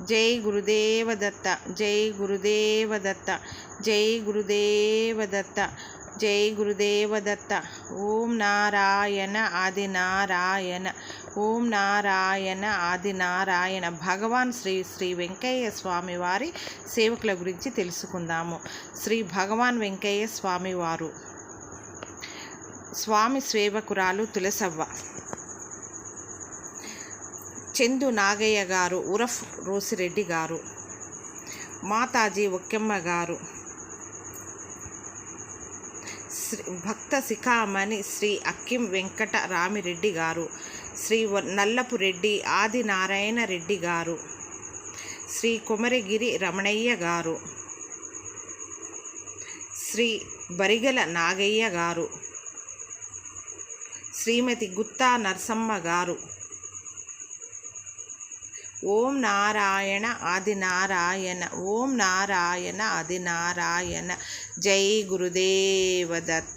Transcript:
జై గురుదేవదత్త జై గురుదేవదత్త జై గురుదేవదత్త జై గురుదేవదత్త. ఓం నారాయణ ఆది నారాయణ ఓం నారాయణ ఆది నారాయణ భగవాన్ శ్రీ శ్రీ వెంకయ్య స్వామి వారి సేవకుల గురించి తెలుసుకుందాము. శ్రీ భగవాన్ వెంకయ్య స్వామి వారు స్వామి సేవకురాలు తులసవ్వ. చందు నాగయ్య గారు ఉరఫ్ రోసిరెడ్డి గారు మాతాజీ ఒక్కెమ్మ గారు శ్రీ భక్త శిఖామణి శ్రీ అక్కిం వెంకట రామిరెడ్డి గారు శ్రీ నల్లపు రెడ్డి ఆది నారాయణ రెడ్డి గారు శ్రీ కుమరగిరి రమణయ్య గారు శ్రీ బరిగల నాగయ్య గారు శ్రీమతి గుత్తా నరసమ్మ గారు ఓం నారాయణ ఆది నారాయణ ఓం నారాయణ ఆది నారాయణ జై గురుదేవదత్